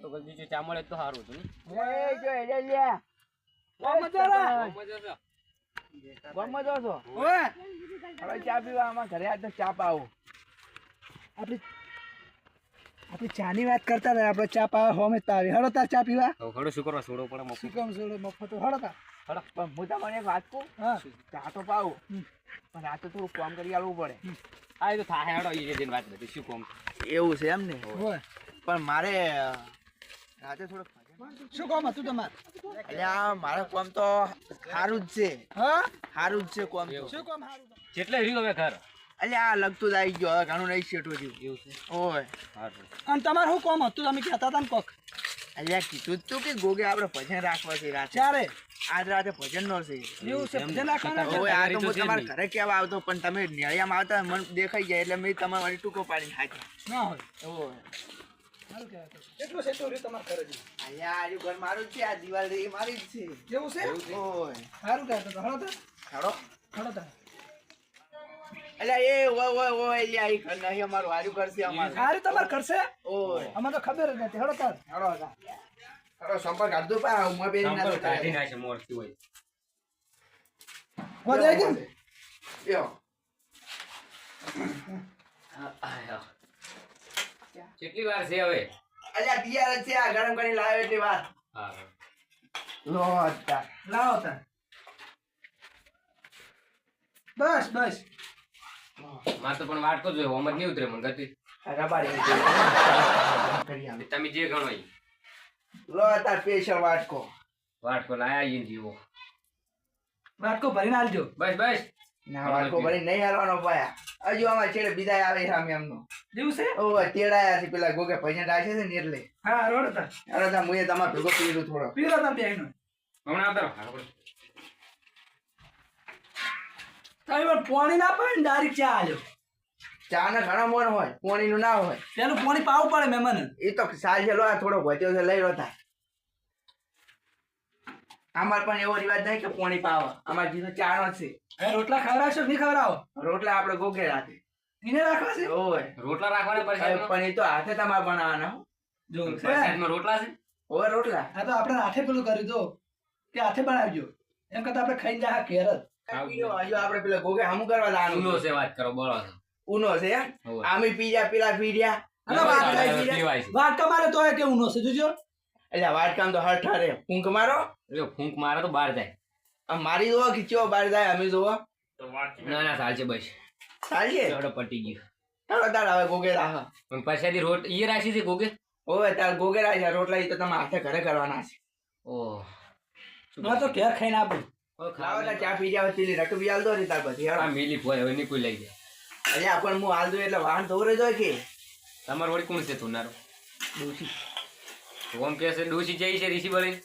તો ગલજી બીજું ચા મળે તો સારું હતું ને. એ જો હેડે લ્યા કોમ જરા. મજા ગમત જો છો. ઓય. હવે ચા પીવા આમાં ઘરે આજ તો ચા પાવો. આપણી ચા ચાની વાત કરતા હતા આપણે ચા પાવા હોમે તો આવી હળો તાર ચા પીવા. ઘણું શું કરવા છોડો પડે મફત. શું કામ છોડો મફત હળો તાર. પણ હું તમને એક વાત કહું હા. ચા તો પાવો. પણ આ તો થોડું કામ કરી આલવું પડે. આ તો થાય હળો એ વાત નથી શું કોમ? એવું છે એમ ને? હોય પણ મારે રાતે થોડો શું કામ હતું તમારે? અલ્યા મારે કોમ તો સારું જ છે. હા? સારું જ છે કોમ તો. શું કામ સારું જેટલે રહ્યું હવે ઘર. અલ્યા આ લગતું જ આવી ગયો હવે ઘણું નહીં શેઠું થયું એવું છે? ઓય. અને તમારે શું કામ હતું? તમે કહેતા હતા ને કોક. અલ્યા કીધું તું કે ગોગે આપણે ભજન રાખવા છે રાતે. ચારે આજ રાતે ભજન નો છે. એવું છે ભજન રાખવાના ઓય આ તો હું તમારા ઘરે કેવા આવતો પણ તમે નેળિયામાં આવતા મને દેખાઈ જાય એટલે મેં તમારે વળી ટૂંકો પાડીને હાખ્યા ના હોય. ઓય. કેટલું છે. તમારે ઘરે જેવું? અલ્યા આજુ ઘર મારું જ છે આ દિવાલ એ મારી જ છે. એવું છે? ઓય. સારું કહેતો તો હળો હળો? અલ્યા એ ઓય ઓય ઓય અલ્યા એ ઘર નહીં અમારું હારું અમારું. તમારે કરશે? ઓય. અમે તો ખબર જ નથી. હળો તાર. હાલો હાલો સંપર્ક કાઢતો પા હું બેરી ના કાઢી નાખે મોરથી હોય. કેમ યો કેટલી વાર છે હવે? અલ્યા તૈયાર જ છે આ ગરમ કરીને લાવ્યો એટલી વાત હા લો અચ્છા લાવો તાર બસ બસ. મારે તો પણ વાટકો જોઈએ હોમ જ નહીં ઉતરે મને ગતિ રબારી કરી તમે જે ગણો એ. લો તાર સ્પેશિયલ વાટકો. વાટકો લાયા ઈ જીવો. વાટકો ભરીને આલજો. બસ બસ. ના વાટકો ભરી નહીં હાલવાનો પાયા. હજુ આમાં છેડે બીજા આવે સામે એમનો. દિવસે? ઓ તેડાયા છે પેલા ગોગે ભજન રાખે છે ને એટલે હા રોડ તાર અરે મુએ તમાર ભેગો પીરું થોડો. પીરો હમણાં આવતા રહો. હાલો, પાણી ના પાય ને ડાયરેક્ટ ચા આલ્યો. ચા ને ઘણા મોન હોય પોણી નું ના હોય. પેલું પાણી પાવું પડે મહેમાન એ તો સાલ છે લો આ થોડો વધ્યો છે લઈ રહ્યો અમાર પણ એવો રિવાજ નહીં કે પોણી પાવા. અમાર જીનો ચાણો છે. રોટલા ખવડાવશો નહીં ખવડાવો? રોટલા આપણે ગોગે રાખે એને રાખવા છે? ઓય. રોટલા રાખવાના હવે પણ એ તો હાથે તમારે બનાવવાના હો. જો. પરસાદમાં રોટલા છે? ઓય રોટલા. હા તો આપણે હાથે પેલું કર્યું તો કે હાથે બનાવજો. એમ કરતા આપણે ખાઈ જા ઘેર જ. આપણે પેલા ગોગે હમું કરવા ઊનો ઉનો છે વાત કરો બોલો ઉનો છે આમી પીજા પેલા પીડ્યા. વાત કરી તમારે તો કે કેવું છે જોજો. એટલે વાટકામ તો હઠા રે. ફૂંક મારો. એટલે ફૂંક મારે તો બહાર જાય. આમ મારી જોવો ખીચો બહાર જાય અમે જોવો. ના ના ચાલશે બસ. સાલ છે? થોડો પટી ગયો. ચાલો તાર હવે ગોગે રાહ પણ પરસાદી રોટ ઈ રાશી છે ગોગે? ઓવે તાર ગોગે છે રોટલા ઈ તો તમે હાથે ઘરે કરવાના છે. ઓહ. ના તો ઘેર ખાઈને આપું. ખાવા તાર ચા પી જાવ પેલી રકબી હાલ દો ને તાર પછી આ મેલી ફોય હવે નીકળી લઈ જાય. અલ્યા પણ હું હાલ દઉં એટલે વાહન દોરે જોય કે? તમારે વળી કોણ છે તુનારો ડોસી. ઓમ કે છે ડોસી જઈ છે ઋષિ બળી.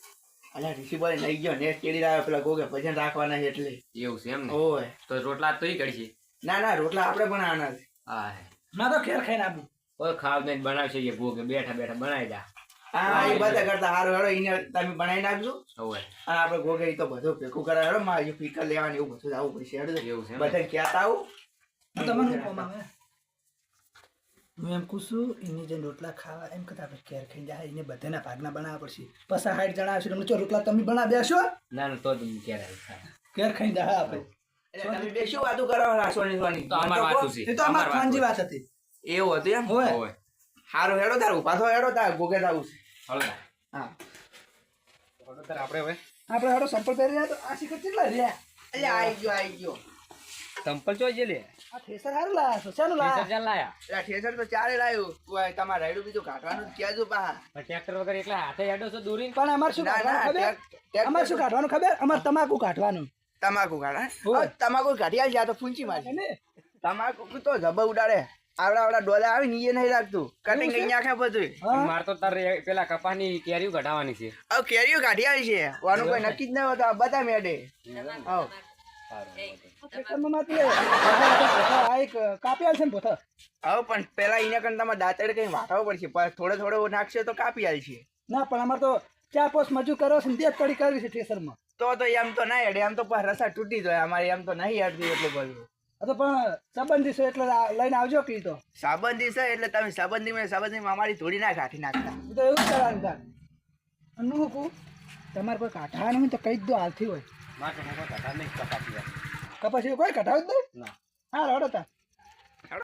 અલ્યા ઋષિભાઈ લઈ ગયો નેટ કેડી લાવ્યો પેલા ગોગે ભજન રાખવાના છે એટલે. એવું છે એમ ને? ઓય. તો રોટલા તો ઈ કરશે? ના ના રોટલા આપણે બનાવવાના છે. હા ના તો ખેર ખાઈને આપું. ઓય ખાવ ને બનાવશે એ ગોગે. બેઠા બેઠા બનાવી દા. હા એ બધા કરતા હારો હેડો એને તમે બનાવી નાખજો. હવે અને આપણે ગોગે તો બધું ભેગું કરાવે હેડો માં ફીકર લેવાની એવું બધું આવું પડશે. હેડો. એવું છે બધા ક્યાં આવું. હું તમને કોમ આવે હું એમ કહું છું એની જે રોટલા ખાવા એમ કરતા આપણે કેર ખાઈ જાય એને બધાના ભાગના બનાવવા પડશે. પછી હાઈટ જણા તમને ચો રોટલા તમે બનાવી દેશો? ના ના તો તમે કેર આવી ખાય. ઘેર જાય આપણે તમે બે શું વાતું કરો રાસોની તો અમાર મને તો વાતું કહો. છે તો અમાર અમાર ખાનજી વાત વાત હતી. એવું હતું એમ? હોય. હોય. હેડો તાર ઊભા થો હેડો તાર ગોગે હળો તાર. હા. હળો તાર આપણે હવે? આપણે હાડો સંપલ પહેરી રહ્યા તો આ શિખર કેટલા રહ્યા? એટલે આઈ ગયો આઈ ગયો. સંપલ ચો જે લે. આ થેસર હારું લાયા છો ચાલો લાયા? ચાલ લાયા? એટલે થેસર તો ચારે લાવ્યું ઓય, તમારે રાયડું બીજું કાઢવાનું જ કહેજો પા પણ ટ્રેક્ટર વગર એકલા હાથે હેડો છો દોરીને? પણ અમાર શું ના કાઢવાનું ખબર? ટેક- ટેક- શું કાઢવાનું ખબર? અમાર તમાકુ કાઢવાનું. તમાકુ કાઢા તમાકુ કાઢી આલ જા તો ફૂંચી મારી તમાકુ તો જબ ઉડાડે. આવડા આવડા ડોલા આવી નીચે નહીં લાગતું. કટિંગ કઈ નાખે બધું માર તો તારે પેલા કપાની કેરીઓ કઢાવવાની છે. હવે કેરીઓ કાઢી આવી છે વાનું કોઈ નક્કી જ ન હોતા બધા મેડે હવ. પણ પેલા એના કરતા તમારે દાંતડ કઈ વાટાવો પડશે થોડો થોડો નાખશે તો કાપી છે. ના પણ અમારે તો ચાર પોસ કરો છે બે કરવી છે ઠેસરમાં. તો એમ તો ના હેડે એમ તો રસા તૂટી જાય અમારે એમ તો નહીં હેડતી એટલું બધું. તો પણ સંબંધી છે એટલે લઈને આવજો કી તો. સંબંધી છે એટલે તમે સંબંધી મેં અમારી થોડી ના કાઠી નાખતા. તો એવું કરવાનું કા અનુકુ તમારે કોઈ નહીં તો કઈ દો હાલથી હોય. મારે કપાસી કપાસી કોઈ કટાવ જ નહીં? ના. હા રડતા